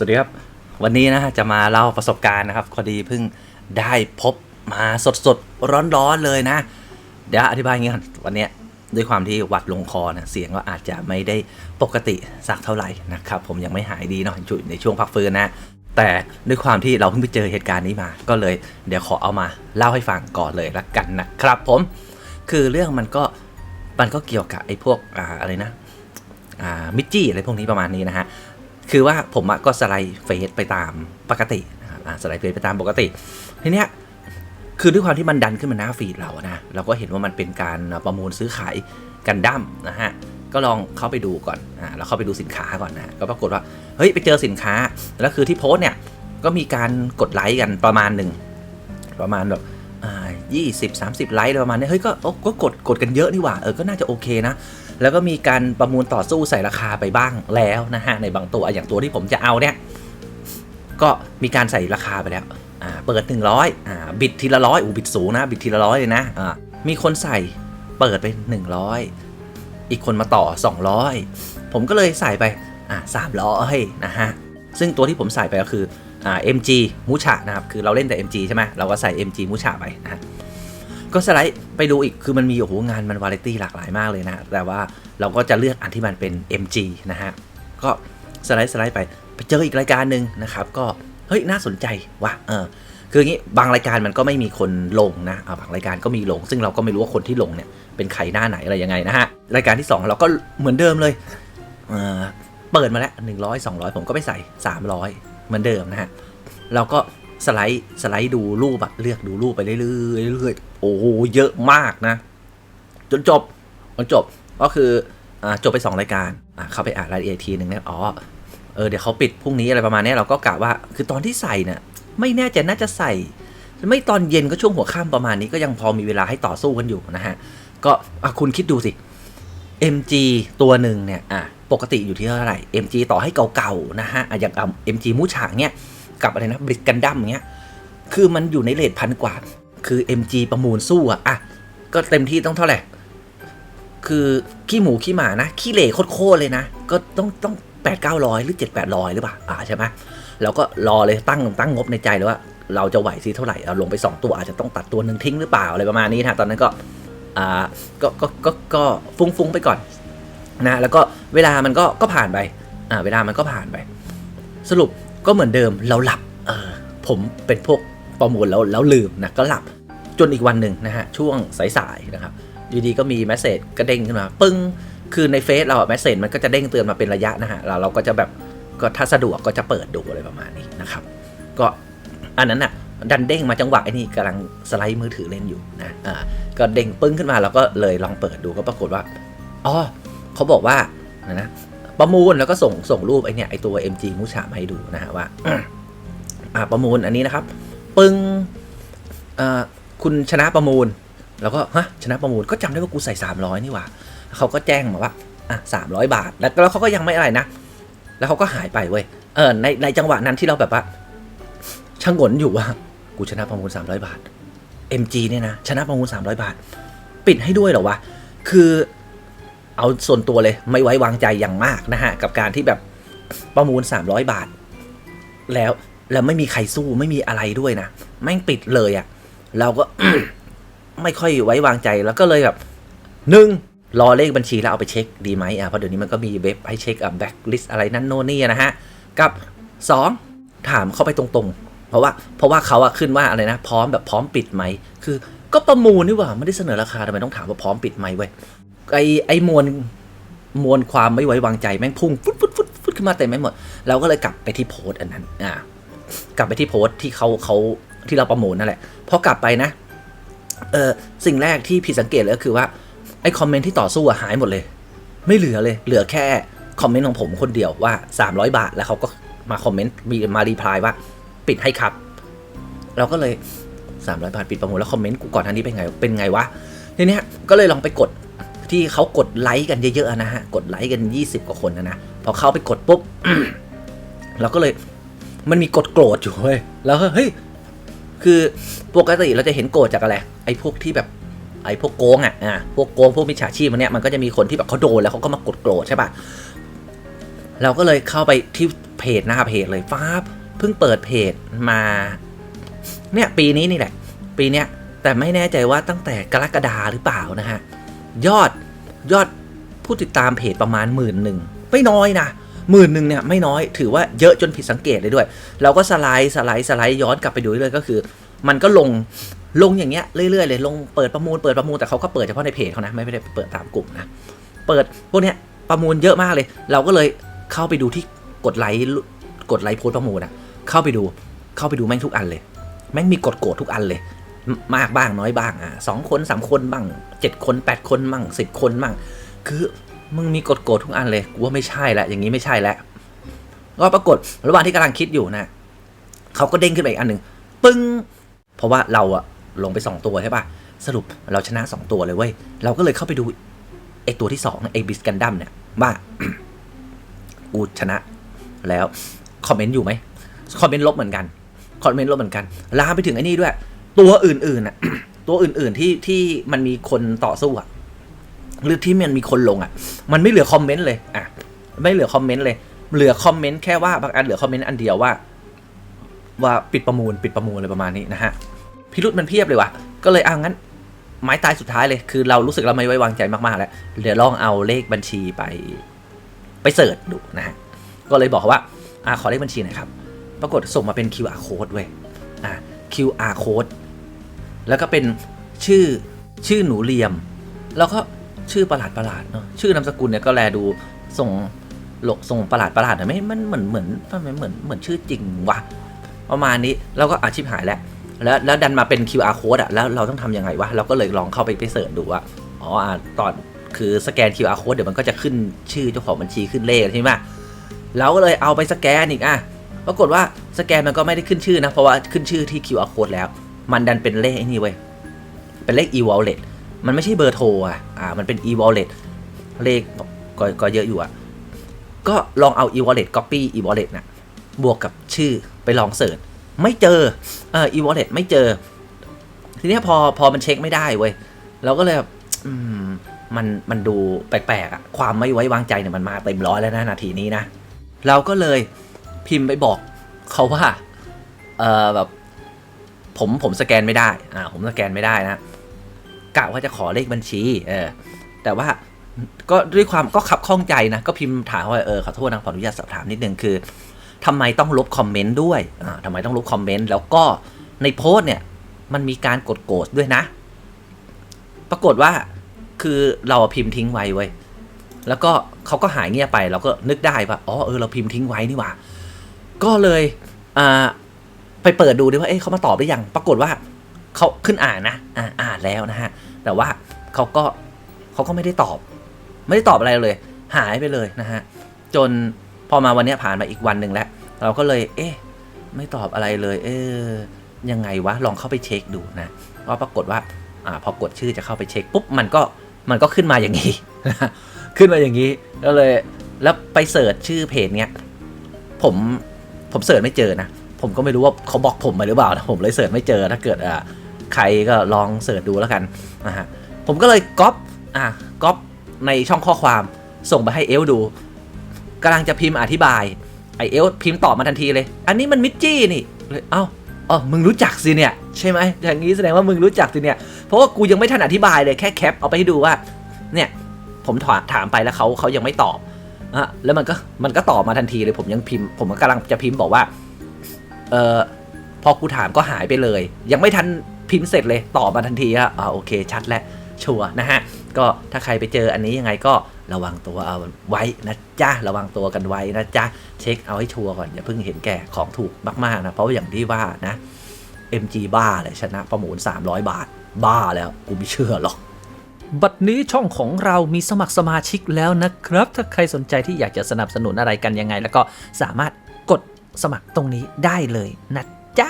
สวัสดีครับ วันนี้นะจะมาเล่าประสบการณ์นะครับพอดีเพิ่งได้พบมาสดๆ ร้อนๆเลยนะ เดี๋ยวอธิบายอย่างนี้ก่อนวันนี้ด้วยความที่หวัดลงคอนะเสียงก็อาจจะไม่ได้ปกติสักเท่าไหร่นะครับ ผมยังไม่หายดีเนาะอยู่ในช่วงพักฟื้นนะ แต่ด้วยความที่เราเพิ่งไปเจอเหตุการณ์นี้มา ก็เลยเดี๋ยวขอเอามาเล่าให้ฟังก่อนเลยละกันนะครับผมคือเรื่องมันก็มันก็เกี่ยวกับไอ้พวกออะไรนะมิจจี้อะไรพวกนี้ประมาณนี้นะฮะ คือว่าผมอะก็สไลด์เฟซไปตามปกตินะครับอ่าสไลด์เฟซไปตามปกติทีเนี้ยคือด้วยความที่มันดันขึ้นมาหน้าฟีดเราอะนะเราก็เห็นว่ามันเป็นการประมูลซื้อขายกันดั้มนะฮะก็ลองเข้าไปดูก่อนอ่าแล้วเข้าไปดูสินค้าก่อนนะก็ปรากฏว่าเฮ้ยไปเจอสินค้าแล้วคือที่โพสเนี่ยก็มีการกดไลค์กันประมาณหนึ่งประมาณแบบ ยี่สิบสามสิบไลค์ประมาณนี้เฮ้ยก็ก็กดกดกันเยอะนี่หว่าเออก็น่าจะโอเคนะ แล้วก็มีการประมูลต่อสู้ใส่ราคาไปบ้างแล้วนะฮะในบางตัวอย่างตัวที่ผมจะเอาเนี่ยก็มีการใส่ราคาไปแล้วอ่าเปิด 100อ่าบิดทีละร้อยอูบิดสูงนะบิดทีละร้อยเลยนะอ่ามีคนใส่เปิดไป 100 อีกคนมาต่อ 200 ผมก็เลยใส่ไปอ่า300นะฮะซึ่งตัวที่ผมใส่ไปก็คือ อ่า MG มูชะนะครับ คือเราเล่นแต่ MG ใช่ไหมเราก็ใส่ MG มูชะไปนะก็สไลด์ไปดูอีกคือมันมีโอ้โหงานมันวาไรตี้หลากหลายมากเลยนะ แต่ว่าเราก็จะเลือกอันที่มันเป็น MG นะฮะ ก็สไลด์สไลด์ไปไปเจออีกรายการหนึ่งนะครับ ก็เฮ้ยน่าสนใจว่ะเออคืออย่างนี้บางรายการมันก็ไม่มีคนลงนะอ่าบางรายการก็มีลง ซึ่งเราก็ไม่รู้ว่าคนที่ลงเนี่ยเป็นใครหน้าไหนอะไรยังไงนะฮะรายการที่ 2 เราก็เหมือนเดิมเลยเออเปิดมาแล้ว100 200 ผมก็ไปใส่ 300 เหมือนเดิมนะฮะเราก็สไลด์สไลด์ดูรูปอะเลือกดูรูปไปเรื่อยๆเรื่อยๆโอ้โหเยอะมากนะ จนจบจนจบก็คืออ่าจบไป 2 รายการอ่าเข้าไปอ่านรายละเอียดทีหนึ่งเนี่ยอ๋อเออเดี๋ยวเขาปิดพรุ่งนี้อะไรประมาณนี้เราก็กะว่าคือตอนที่ใส่เนี่ยไม่แน่ใจน่าจะใส่ ไม่ตอนเย็นก็ช่วงหัวค่ำประมาณนี้ก็ยังพอมีเวลาให้ต่อสู้กันอยู่นะฮะ ก็ะคุณคิดดูสิ MG ตัวหนึ่งเนี่ยอะ ปกติอยู่ที่เท่าไหร่ MG ต่อให้เก่าๆนะฮะอย่างอะ MG มูฉางเนี่ยกับอะไรนะบริกกันดั้มเงี้ยคือมันอยู่ในเลทพันกว่า คือ MG ประมูลสู้อะอะก็เต็มที่ต้องเท่าไหร่ คือขี้หมูขี้หมานะ ขี้เหร่โคตรเลยนะ ก็ต้องต้องแปดเก้าร้อยหรือเจ็ดแปดร้อยหรือเปล่าอ่าใช่ไหมเราก็รอเลยตั้งตั้งงบในใจเลยว่าเราจะไหวซีเท่าไหร่เราลงไป 2 ตัวอาจจะต้องตัดตัวหนึ่งทิ้งหรือเปล่าอะไรประมาณนี้นะตอนนั้นก็อ่าก็ก็ก็ก็ฟุ้งฟุ้งไปก่อน นะแล้วก็เวลามันก็ก็ผ่านไปอ่าเวลามันก็ผ่านไป สรุปก็เหมือนเดิมเราหลับเออผมเป็นพวกประมูลแล้วแล้วลืมนะก็หลับจนอีกวันหนึ่งนะฮะช่วงสายๆนะครับอยู่ดีก็มีแมสเซจกระเด้งขึ้นมาปึ้งคือในเฟซเราอะแมสเซจมันก็จะเด้งเตือนมาเป็นระยะนะฮะเราเราก็จะแบบก็ถ้าสะดวกก็จะเปิดดูอะไรประมาณนี้นะครับ ก็อันนั้นอะดันเด้งมาจังหวะไอ้นี่กำลังสไลด์มือถือเล่นอยู่นะอ่าก็เด้งปึ้งขึ้นมาเราก็เลยลองเปิดดูก็ปรากฏว่าอ๋อ เขาบอกว่านะนะประมูลแล้วก็ส่งส่งรูปไอ้เนี่ยไอตัว MG มูชามาให้ดูนะฮะว่าอ่าประมูลอันนี้นะครับ ปึ้งอ่อคุณชนะประมูล แล้วก็ฮะชนะประมูลก็จำได้ว่ากูใส่ 300 นี่หว่าเขาก็แจ้งมาว่าอะ300บาท แล้วแล้วเขาก็ยังไม่อะไรนะ แล้วเขาก็หายไปเว้ยเออในในจังหวะนั้นที่เราแบบว่าชะงนอยู่ว่า กูชนะประมูล 300 บาท MG เนี่ยนะ ชนะประมูล 300 บาท ปิดให้ด้วยเหรอวะ คือ เอาส่วนตัวเลยไม่ไว้วางใจอย่างมากนะฮะ กับการที่แบบประมูล 300 บาท แล้วแล้วไม่มีใครสู้ไม่มีอะไรด้วยนะแม่งปิดเลยอะ่ะ เราก็ไม่ค่อยไว้วางใจแล้วก็เลยแบบหนึ่งรอเลขบัญชีแล้วเอาไปเช็คดีไหมอะเพราะเดี๋ยวนี้มันก็มีเว็บให้เช็คอะแบ็คลิสอะไรนั่นโน่นนี่นะฮะ กับสองถามเข้าไปตรงๆ เพราะว่าเพราะว่าเขาอะขึ้นว่าอะไรนะ พร้อมแบบพร้อมปิดไหมคือ ก็ประมูลนี่หว่าไม่ได้เสนอราคาทำไมต้องถามว่าพร้อมปิดไหมเว้ย ไอไอมวลมวลความไม่ไว้วางใจแม่งพุ่งฟุดฟุดฟุดฟุดขึ้นมาเต็มไปหมดเราก็เลยกลับไปที่โพสต์อันนั้นอ่ากลับไปที่โพสต์ที่เขาเขาที่เราประมูลนั่นแหละพอกลับไปนะ เออสิ่งแรกที่ผิดสังเกตเลยก็คือว่าไอ้คอมเมนต์ที่ต่อสู้อะหายหมดเลย ไม่เหลือเลย เหลือแค่คอมเมนต์ของผมคนเดียวว่า 300 บาท แล้วเขาก็มาคอมเมนต์มีมารีプライว่า ปิดให้ครับ เราก็เลย 300 บาทปิดประมูลแล้วคอมเมนต์กูก่อนทันนี้เป็นไงเป็นไงวะทีเนี้ยก็เลยลองไปกด ที่เขากดไลค์กันเยอะๆนะฮะ กดไลค์กัน 20 กว่าคนนะนะ พอเข้าไปกดปุ๊บเราก็เลยมันมีกดโกรธอยู่เว้ยแล้วก็เฮ้ยคือปกติเราจะเห็นโกรธจากอะไรไอ้พวกที่แบบไอ้พวกโกงอะอ่าพวกโกงพวกมิจฉาชีพมันเนี่ยมันก็จะมีคนที่แบบเขาโดนแล้วเขาก็มากดโกรธใช่ปะเราก็เลยเข้าไปที่เพจหน้าเพจเลยฟ้าเพิ่งเปิดเพจมา เนี่ยปีนี้นี่แหละ ปีเนี้ยแต่ไม่แน่ใจว่าตั้งแต่กรกฎาหรือเปล่านะฮะ ยอดยอดผู้ติดตามเพจประมาณหมื่นหนึ่งไม่น้อยนะหมื่นหนึ่งเนี่ยไม่น้อยถือว่าเยอะจนผิดสังเกตเลยด้วย เราก็สไลด์สไลด์สไลด์ย้อนกลับไปดูเลยก็คือ มันก็ลงลงอย่างเงี้ยเรื่อยๆเลยลงเปิดประมูลเปิดประมูลแต่เขาก็เปิดเฉพาะในเพจเขานะไม่ได้เปิดตามกลุ่มนะเปิดพวกเนี้ยประมูลเยอะมากเลย เราก็เลยเข้าไปดูที่กดไลค์กดไลค์โพสประมูลอะเข้าไปดูเข้าไปดูแม่งทุกอันเลย แม่งมีกดโกรธทุกอันเลย มากบ้างน้อยบ้างอะสองคนสามคนบ้างเจ็ดคนแปดคนบ้างสิบคนบ้างคือมึงมีกดโกรธทุกอันเลยกูว่าไม่ใช่ละอย่างนี้ไม่ใช่แล้วก็ปรากฏระหว่างที่กำลังคิดอยู่นะเขาก็เด้งขึ้นไปอีกอันหนึ่งปึ้งเพราะว่าเราอะลงไปสองตัวใช่ป่ะสรุปเราชนะสองตัวเลยเว้ยเราก็เลยเข้าไปดูไอตัวที่สองไอบิสกันดัมเนี่ยว่ากูชนะแล้วคอมเมนต์อยู่ไหมคอมเมนต์ลบเหมือนกันคอมเมนต์ลบเหมือนกันลามไปถึงไอ้นี่ด้วย ตัวอื่นๆน่ะ ตัวอื่นๆที่ที่มันมีคนต่อสู้อะหรือที่มันมีคนลงอะ มันไม่เหลือคอมเมนต์เลยอะไม่เหลือคอมเมนต์เลย เหลือคอมเมนต์แค่ว่าบางอันเหลือคอมเมนต์อันเดียวว่า ว่าปิดประมูลปิดประมูลอะไรประมาณนี้นะฮะพิรุษมันเพียบเลยว่ะก็เลยอะงั้นไม้ตายสุดท้ายเลย คือเรารู้สึกเราไม่ไว้วางใจมากๆแล้วเดี๋ยวลองเอาเลขบัญชีไป ไปเสิร์ชดูนะฮะก็เลยบอกเขาว่าอะขอเลขบัญชีหน่อยครับ ปรากฏส่งมาเป็น QR code เว้ยอะ QR code แล้วก็เป็นชื่อชื่อหนูเลียม แล้วก็ชื่อประหลาดประหลาดเนาะชื่อนามสกุลเนี่ยก็แลดูส่งหลกส่งประหลาดประหลาดหน่ไหมมันเหมือนเหมือนมันเหมือนเหมือนชื่อจริงวะประมาณนี้เราก็อาชีพหายแล้วแล้วแล้วดันมาเป็น QR code อะแล้วเราต้องทำยังไงวะเราก็เลยลองเข้าไปไปเสิร์ชดูว่าอ๋อตอนคือสแกน QR code เดี๋ยวมันก็จะขึ้นชื่อเจ้าของบัญชีขึ้นเลขใช่ไหมเราก็เลยเอาไปสแกนอีกอะปรากฏว่าสแกนมันก็ไม่ได้ขึ้นชื่อนะเพราะว่าขึ้นชื่อที่ QR code แล้ว มันดันเป็นเลขไอ้นี่เว้ย เป็นเลข e-wallet มันไม่ใช่เบอร์โทรอะ อ่า มันเป็น e-wallet เลขก็ก็เยอะอยู่อะ ก็ลองเอา e-wallet copy e-wallet นะบวกกับชื่อไปลองเสิร์ช ไม่เจอ เออ e-wallet ไม่เจอ ทีนี้พอพอมันเช็คไม่ได้เว้ย เราก็เลยแบบอืม มันมันดูแปลกๆอะ ความไม่ไว้วางใจเนี่ยมันมาเต็มร้อยแล้วนะนาทีนี้นะ เราก็เลยพิมพ์ไปบอกเขาว่า เออแบบ ผมผมสแกนไม่ได้อ่าผมสแกนไม่ได้นะกะว่าจะขอเลขบัญชี เออ แต่ว่าก็ด้วยความก็ขับข้องใจนะ ก็พิมพ์ถามว่าเออขอโทษนะขออนุญาตสอบถามนิดนึงคือทำไมต้องลบคอมเมนต์ด้วยอ่าทำไมต้องลบคอมเมนต์แล้วก็ในโพสต์เนี่ย มันมีการกดโกรธด้วยนะ ปรากฏว่าคือเราพิมพ์ทิ้งไว้เว้ยแล้วก็เขาก็หายเงียบไปเราก็นึกได้ว่าอ๋อเออเราพิมพ์ทิ้งไว้นี่หว่า ก็เลยอ่า ไปเปิดดูดิว่าเอ๊ะเขามาตอบหรือยัง ปรากฏว่าเขาขึ้นอ่านนะอ่าอ่านแล้วนะฮะ แต่ว่าเขาก็เขาก็ไม่ได้ตอบ ไม่ได้ตอบอะไรเลย หายไปเลยนะฮะ จนพอมาวันนี้ผ่านมาอีกวันหนึ่งแล้ว เราก็เลย เอ๊ะ ไม่ตอบอะไรเลย เออยังไงวะ ลองเข้าไปเช็คดูนะก็ปรากฏว่าอ่าพอกดชื่อจะเข้าไปเช็คปุ๊บมันก็มันก็ขึ้นมาอย่างนี้ ขึ้นมาอย่างนี้ก็เลยแล้วไปเสิร์ชชื่อเพจเนี้ยผมผมเสิร์ชไม่เจอนะ ผมก็ไม่รู้ว่าเขาบล็อกผมไปหรือเปล่านะผมเลยเสิร์ชไม่เจอถ้าเกิดอ่าใครก็ลองเสิร์ชดูแล้วกันนะฮะผมก็เลยก๊อปอะก๊อปในช่องข้อความส่งไปให้เอลดูกำลังจะพิมพ์อธิบายไอเอลพิมพ์ตอบมาทันทีเลย อันนี้มันมิจจี้นี่เลยเอ้าอ๋อมึงรู้จักสิเนี่ยใช่ไหมอย่างนี้แสดงว่ามึงรู้จักสิเนี่ยเพราะว่ากูยังไม่ทันอธิบายเลยแค่แคปเอาไปให้ดูว่า เนี่ยผมถามถามไปแล้วเขาเขายังไม่ตอบอะแล้วมันก็มันก็ตอบมาทันทีเลยผมยังพิมพ์ ผมก็กำลังจะพิมพ์บอกว่า เออพอกูถามก็หายไปเลย ยังไม่ทันพิมพ์เสร็จเลยตอบมาทันทีอะอ่าโอเค ชัดแล้วชัวร์นะฮะ ก็ถ้าใครไปเจออันนี้ยังไงก็ระวังตัวเอาไว้นะจ๊ะ ระวังตัวกันไว้นะจ๊ะ เช็คเอาให้ชัวร์ก่อนอย่าเพิ่งเห็นแก่ของถูกมากๆนะ เพราะาอย่างที่ว่านะ MG บ้าเลยชนะประมูล 300 บาท บ้าแล้วกูไม่เชื่อหรอก บัดนี้ช่องของเรามีสมัครสมาชิกแล้วนะครับ ถ้าใครสนใจที่อยากจะสนับสนุนอะไรกันยังไง แล้วก็สามารถกด สมัครตรงนี้ได้เลยนะจ๊ะ